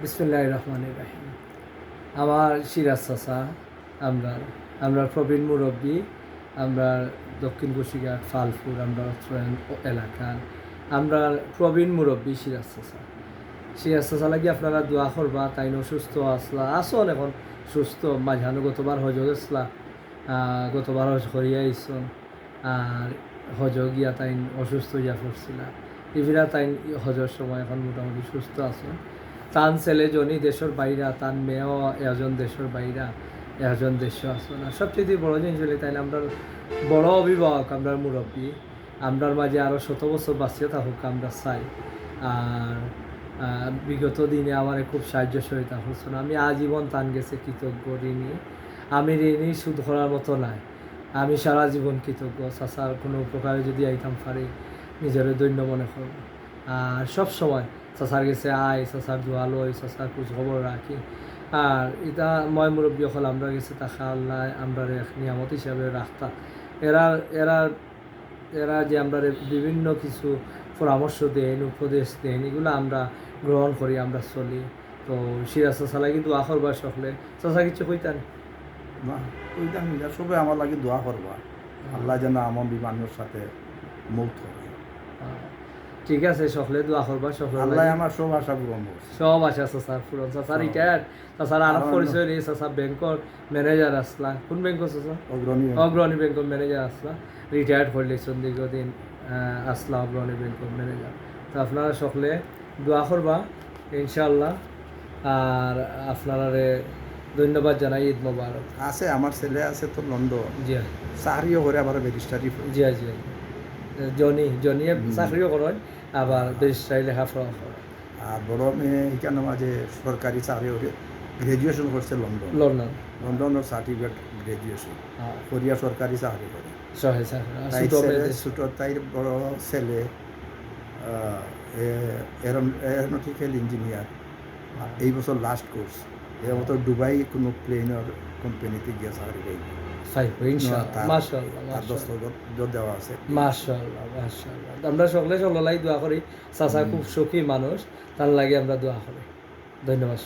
বিসমুল্লাহ রহমান রাহিম। আমার সিরাজ চাচা, আমরা আমরা প্রবীণ মুরব্বী, আমরা দক্ষিণ কুশিঘাট, ফালপুর, আমরা এলাকার আমরা প্রবীণ মুরব্বী সিরাজ চাচা। সিরাজ চাচা লাগি আপনারা দোয়া করবা তাই সুস্থ আসলা আসন এখন সুস্থ মাঝানো গতবার হজ গেছলা গতবার হজ করিয়া আইসন আর হজ গিয়া তাই অসুস্থ হইয়া পড়ছিলা। ইভিরা তাই হজর সময় এখন মোটামুটি সুস্থ আছেন। তান ছেলে জনি দেশের বাইরা, তান মেয়েও এজন দেশের বাইরা, এজন দেশ আছে না। সবচেয়ে বড় জিনিস হলে তাই আমরা বড় অভিভাবক আমরা মুরব্বী, আমরার মাঝে আরও শত বছর বাঁচিয়ে থাকুক আমরা চাই। আর বিগত দিনে আমার খুব সাহায্য সহায়তা হচ্ছে না। আমি আজীবন তান গেছে কৃতজ্ঞ ঋণী। আমি ঋণী সুদ করার মতো নাই। আমি সারা জীবন কৃতজ্ঞ। চাচার কোনো উপকারে যদি আইতাম পারি, নিজের দৈন্য মনে করব। আর সব সময় চাচার গেছে, আয় চাচার দোয়া লই চাচার খোঁজ খবর রাখি। আর এটা মই মুরব্বী হল আমরা গেছে তাকা আল্লাহ আমরা এক নিয়ামত হিসাবে রাখতা এরা এরা এরা যে আমরা বিভিন্ন কিছু পরামর্শ দেন, উপদেশ দেন, এগুলো আমরা গ্রহণ করি, আমরা চলি। তো সিরাজ চাচা লাগি দোয়া করবার সকলে? চাচা কিছু কইতান না? ওইটা সবে আমার লাগে দোয়া করবা। আল্লাহ যেন আমার বিমানের সাথে মুক্ত করে ঠিক আছে সকলে দোয়া করবা সকলে আল্লাহ আমার সব আশা পূরণ সব আছে চাচার পুরন চাচার রিটায়ার চাচার আর পরিচয় নেই চাচা ব্যাংকর ম্যানেজার আসলা। কোন ব্যাংকর চাচা অগ্রণী অগ্রণী ব্যাংকর ম্যানেজার আসলা। রিটায়ার্ড করলে দীর্ঘদিন আসলা অগ্রণী ব্যাংকর ম্যানেজার। তো আপনারা সকলে দোয়া করবা ইনশাল্লাহ আর আপনারা ধন্যবাদ জানাই ঈদ মোবারক। আছে আমার ছেলে আছে তো লন্ডন। জি। চাকরিও করে আবার রেজিস্ট্রারি জি জি। জনি জনিয়ে চাকরিও করেন আবার রেজিস্ট্রারি লেখাপড়া করেন আর বড় মেয়ে এখানে মাঝে সরকারি চাকরি করে গ্রাজুয়েশন করছে লন্ডন লন্ডন লন্ডনের সার্টিফিকেট গ্রাজুয়েশন কোরিয়া সরকারি চাকরি করে ছোট ছেলে মেয়েদের- ছোট তাই বড় ছেলে এরোনটিক্যাল ইঞ্জিনিয়ার এই বছর লাস্ট কোর্স এই বছর দুবাই কোনো প্লেনের কোম্পানিতে গিয়ে চাকরি করবে আমরা সকলে সকলাই দোয়া করি। চাচা খুব সুখী মানুষ তার লাগে আমরা দোয়া করি। ধন্যবাদ